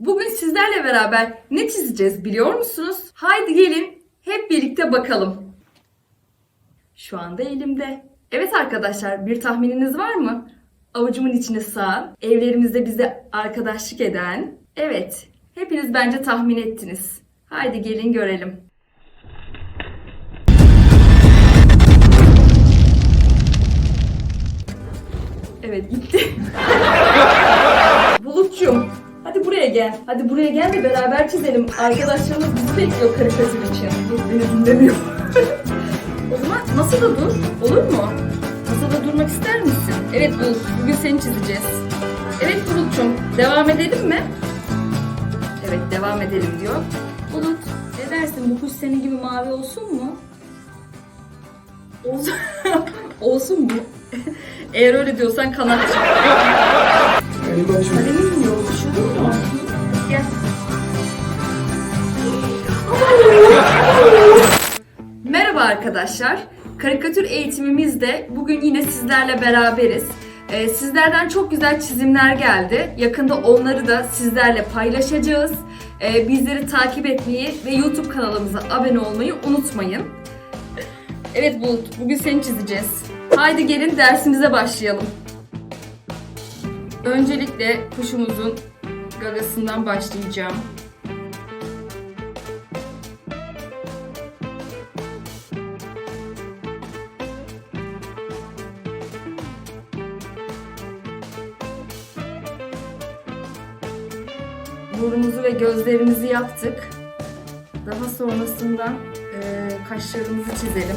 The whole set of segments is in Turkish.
Bugün sizlerle beraber ne çizeceğiz biliyor musunuz? Haydi gelin hep birlikte bakalım. Şu anda elimde. Evet arkadaşlar bir tahmininiz var mı? Avucumun içine sığan, evlerimizde bize arkadaşlık eden. Evet, hepiniz bence tahmin ettiniz. Haydi gelin görelim. Hadi buraya gel de beraber çizelim. Arkadaşlarımız bizi bekliyor karikatür için. Beni dinlemiyor. o zaman masada dur. Olur mu? Masada durmak ister misin? Evet Bulut. Bugün seni çizeceğiz. Evet Bulutçum. Devam edelim mi? Evet devam edelim diyor. Bulut ne dersin bu kuş senin gibi mavi olsun mu? Olsun, olsun mu? Eğer öyle diyorsan kanat çık. Benim Merhaba arkadaşlar. Karikatür eğitimimizde bugün yine sizlerle beraberiz. Ee, sizlerden çok güzel çizimler geldi. Yakında onları da sizlerle paylaşacağız. Ee, bizleri takip etmeyi ve YouTube kanalımıza abone olmayı unutmayın. Evet Bulut, bugün seni çizeceğiz. Haydi gelin dersimize başlayalım. Öncelikle kuşumuzun gagasından başlayacağım. Burnumuzu ve gözlerimizi yaptık. Daha sonrasında eee, kaşlarımızı çizelim.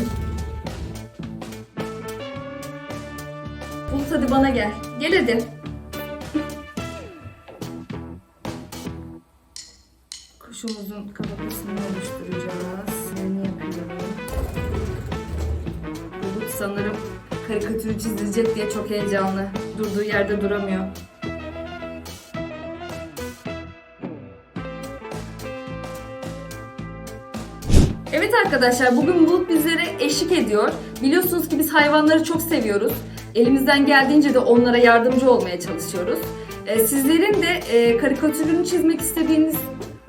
Bulut hadi bana gel. Gel hadi. Kuşumuzun kafatasını oluşturacağız. Ne yapıyorum? Bulut sanırım karikatürü çizilecek diye çok heyecanlı. Durduğu yerde duramıyor. Evet arkadaşlar bugün Bulut bizlere eşlik ediyor. Biliyorsunuz ki biz hayvanları çok seviyoruz. Elimizden geldiğince de onlara yardımcı olmaya çalışıyoruz. Ee, sizlerin de e, karikatürünü çizmek istediğiniz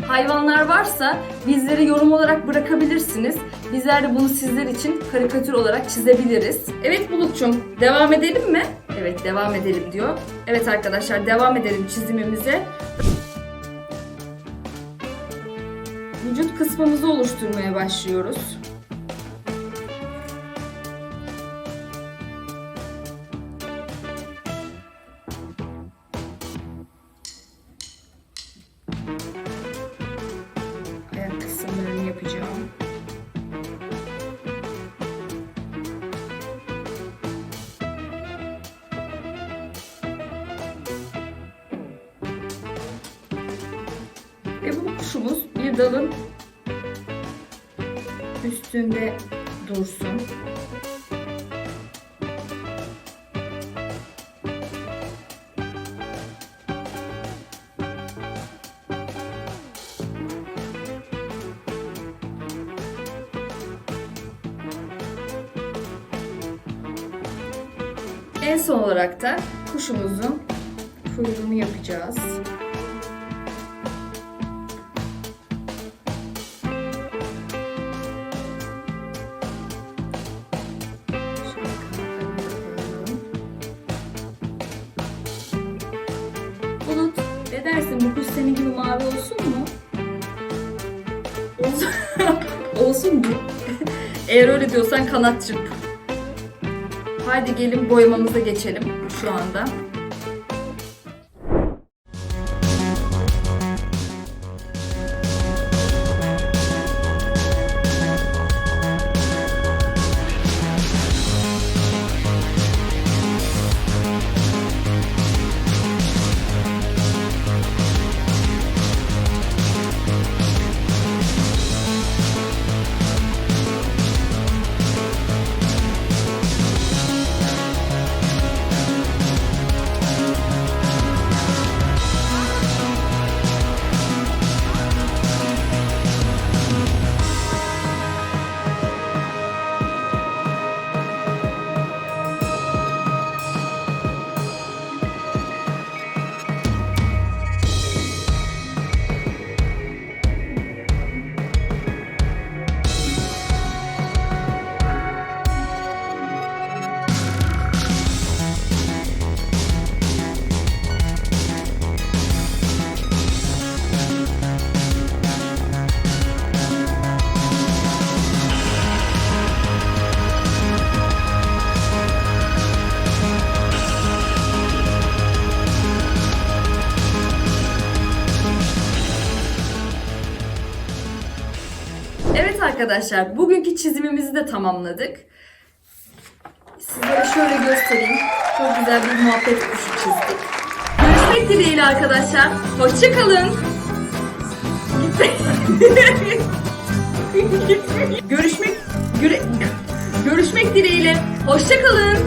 hayvanlar varsa bizlere yorum olarak bırakabilirsiniz. Bizler de bunu sizler için karikatür olarak çizebiliriz. Evet Bulut'cum devam edelim mi? Evet devam edelim diyor. Evet arkadaşlar devam edelim çizimimize. Vücut kısmımızı oluşturmaya başlıyoruz. Ayak kısımlarını yapacağım. Ve bu kuşumuz bir dalın üstünde dursun. En son olarak da kuşumuzun kuyruğunu yapacağız. Ne dersin bu kuş senin gibi mavi olsun mu? Olsun, olsun mu? Eğer öyle diyorsan kanat çırp. Haydi gelin boyamamıza geçelim şu anda. Arkadaşlar, bugünkü çizimimizi de tamamladık. Sizlere şöyle göstereyim. Çok güzel bir muhabbet kuşu çizdik. Görüşmek dileğiyle arkadaşlar. Hoşçakalın. Görüşmek göre, görüşmek dileğiyle. Hoşçakalın.